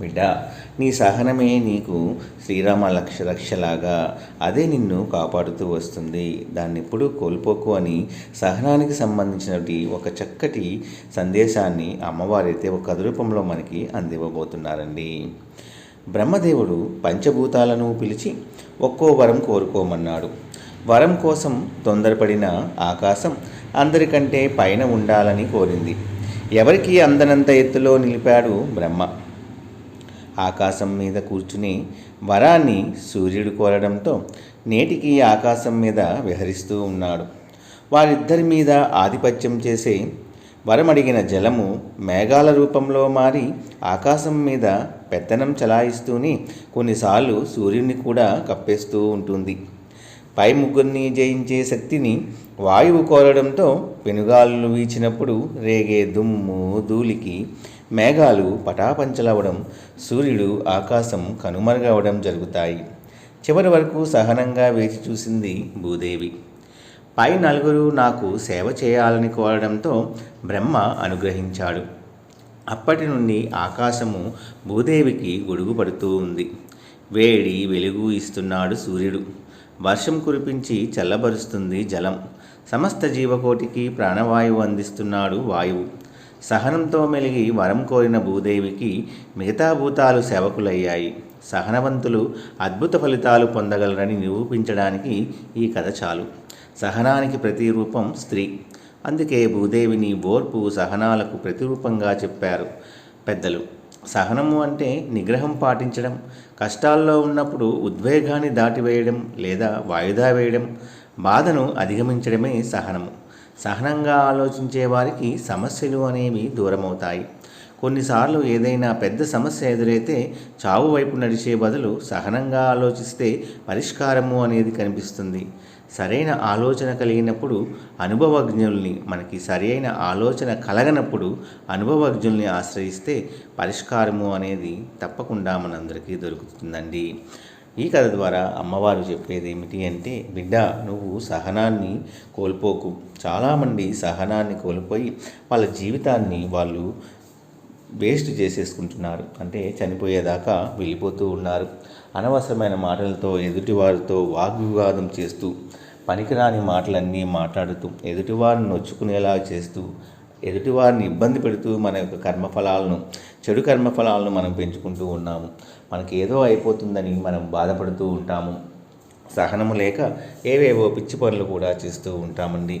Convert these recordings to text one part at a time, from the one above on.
బిడ్డ నీ సహనమే నీకు శ్రీరామ లక్ష రక్షలాగా అదే నిన్ను కాపాడుతూ వస్తుంది. దాన్ని ఎప్పుడూ కోల్పోకు అని సహనానికి సంబంధించినటి ఒక చక్కటి సందేశాన్ని అమ్మవారైతే ఒక కథ రూపంలో మనకి అందివ్వబోతున్నారండి. బ్రహ్మదేవుడు పంచభూతాలను పిలిచి ఒక్కో వరం కోరుకోమన్నాడు. వరం కోసం తొందరపడిన ఆకాశం అందరికంటే పైన ఉండాలని కోరింది. ఎవరికి అందనంత ఎత్తులో నిలిపాడు బ్రహ్మ. ఆకాశం మీద కూర్చుని వరాన్ని సూర్యుడు కోరడంతో నేటికి ఆకాశం మీద విహరిస్తూ ఉన్నాడు. వారిద్దరి మీద ఆధిపత్యం చేసే వరమడిగిన జలము మేఘాల రూపంలో మారి ఆకాశం మీద పెత్తనం చలాయిస్తూనే కొన్నిసార్లు సూర్యుని కూడా కప్పేస్తూ ఉంటుంది. పై ముగ్గురిని జయించే శక్తిని వాయువు కోరడంతో పెనుగాలు వీచినప్పుడు రేగే దుమ్ము ధూళికి మేఘాలు పటాపంచలవడం సూర్యుడు ఆకాశం కనుమరుగవడం జరుగుతాయి. చివరి వరకు సహనంగా వేచి చూసింది భూదేవి. పై నలుగురు నాకు సేవ చేయాలని కోరడంతో బ్రహ్మ అనుగ్రహించాడు. అప్పటి నుండి ఆకాశము భూదేవికి గొడుగు పడుతూ ఉంది. వేడి వెలుగు ఇస్తున్నాడు సూర్యుడు. వర్షం కురిపించి చల్లబరుస్తుంది జలం. సమస్త జీవకోటికి ప్రాణవాయువు అందిస్తున్నాడు వాయువు. సహనంతో మెలిగి వరం కోరిన భూదేవికి మిగతా భూతాలు సేవకులయ్యాయి. సహనవంతులు అద్భుత ఫలితాలు పొందగలరని నిరూపించడానికి ఈ కథ చాలు. సహనానికి ప్రతిరూపం స్త్రీ. అందుకే భూదేవిని ఓర్పు సహనాలకు ప్రతిరూపంగా చెప్పారు పెద్దలు. సహనము అంటే నిగ్రహం పాటించడం కష్టాల్లో ఉన్నప్పుడు ఉద్వేగాన్ని దాటివేయడం లేదా వాయిదా వేయడం బాధను అధిగమించడమే సహనము. సహనంగా ఆలోచించే వారికి సమస్యలు అనేవి దూరమవుతాయి. కొన్నిసార్లు ఏదైనా పెద్ద సమస్య ఎదురైతే చావు వైపు నడిచే బదులు సహనంగా ఆలోచిస్తే పరిష్కారము అనేది కనిపిస్తుంది. సరైన ఆలోచన కలిగినప్పుడు అనుభవజ్ఞుల్ని మనకి సరైన ఆలోచన కలగనప్పుడు అనుభవజ్ఞుల్ని ఆశ్రయిస్తే పరిష్కారము అనేది తప్పకుండా మనందరికీ దొరుకుతుందండి. ఈ కథ ద్వారా అమ్మవారు చెప్పేది ఏమిటి అంటే బిడ్డ నువ్వు సహనాన్ని కోల్పోకు. చాలామంది సహనాన్ని కోల్పోయి వాళ్ళ జీవితాన్ని వాళ్ళు వేస్ట్ చేసేసుకుంటున్నారు. అంటే చనిపోయేదాకా వెళ్ళిపోతూ ఉన్నారు. అనవసరమైన మాటలతో ఎదుటివారితో వాగ్వివాదం చేస్తూ పనికిరాని మాటలన్నీ మాట్లాడుతూ ఎదుటివారిని నొచ్చుకునేలా చేస్తూ ఎదుటివారిని ఇబ్బంది పెడుతూ మన యొక్క కర్మఫలాలను చెడు కర్మఫలాలను మనం పెంచుకుంటూ ఉన్నాము. మనకి ఏదో అయిపోతుందని మనం బాధపడుతూ ఉంటాము. సహనము లేక ఏవేవో పిచ్చి పనులు కూడా చేస్తూ ఉంటామండి.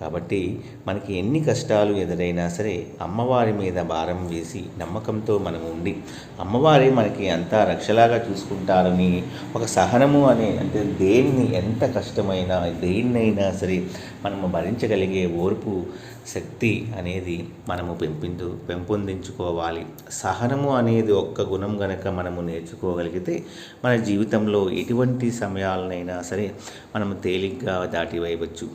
కాబట్టి మనకి ఎన్ని కష్టాలు ఎదురైనా సరే అమ్మవారి మీద భారం వేసి నమ్మకంతో మనం ఉండి అమ్మవారి మనకి అంతా రక్షలాగా చూసుకుంటారని ఒక సహనము అనే అంటే దేన్ని ఎంత కష్టమైనా దేన్నైనా సరే మనము భరించగలిగే ఓర్పు శక్తి అనేది మనము పెంపిందు పెంపొందించుకోవాలి. సహనము అనేది ఒక్క గుణం గనక మనము నేర్చుకోగలిగితే మన జీవితంలో ఎటువంటి సమయాలనైనా సరే మనము తేలిగ్గా దాటివేయవచ్చు.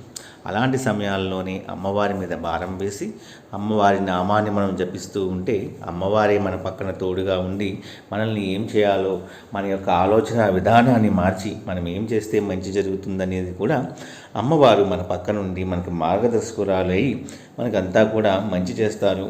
అలాంటి సమయాల్లోనే అమ్మవారి మీద భారం వేసి అమ్మవారి నామాన్ని మనం జపిస్తూ ఉంటే అమ్మవారే మన పక్కన తోడుగా ఉండి మనల్ని ఏం చేయాలో మన యొక్క ఆలోచన విధానాన్ని మార్చి మనం ఏం చేస్తే మంచి జరుగుతుందనేది కూడా అమ్మవారు మన పక్కనుండి మనకి మార్గదర్శకురాలు అయి మనకంతా కూడా మంచి చేస్తారు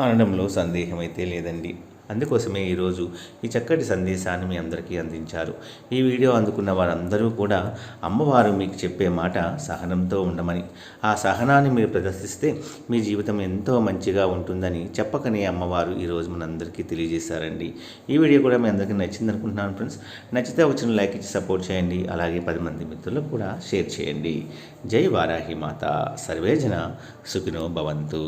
అనడంలో సందేహమైతే లేదండి. అందుకోసమే ఈరోజు ఈ చక్కటి సందేశాన్ని మీ అందరికీ అందించారు. ఈ వీడియో అందుకున్న వారందరూ కూడా అమ్మవారు మీకు చెప్పే మాట సహనంతో ఉండమని ఆ సహనాన్ని మీరు ప్రదర్శిస్తే మీ జీవితం ఎంతో మంచిగా ఉంటుందని చెప్పకనే అమ్మవారు ఈరోజు మనందరికీ తెలియజేశారండి. ఈ వీడియో కూడా మీ అందరికీ నచ్చింది అనుకుంటున్నాను ఫ్రెండ్స్. నచ్చితే వచ్చిన లైక్ ఇచ్చి సపోర్ట్ చేయండి. అలాగే పది మంది మిత్రులకు కూడా షేర్ చేయండి. జై వారాహి మాత. సర్వేజన సుఖినో భవంతు.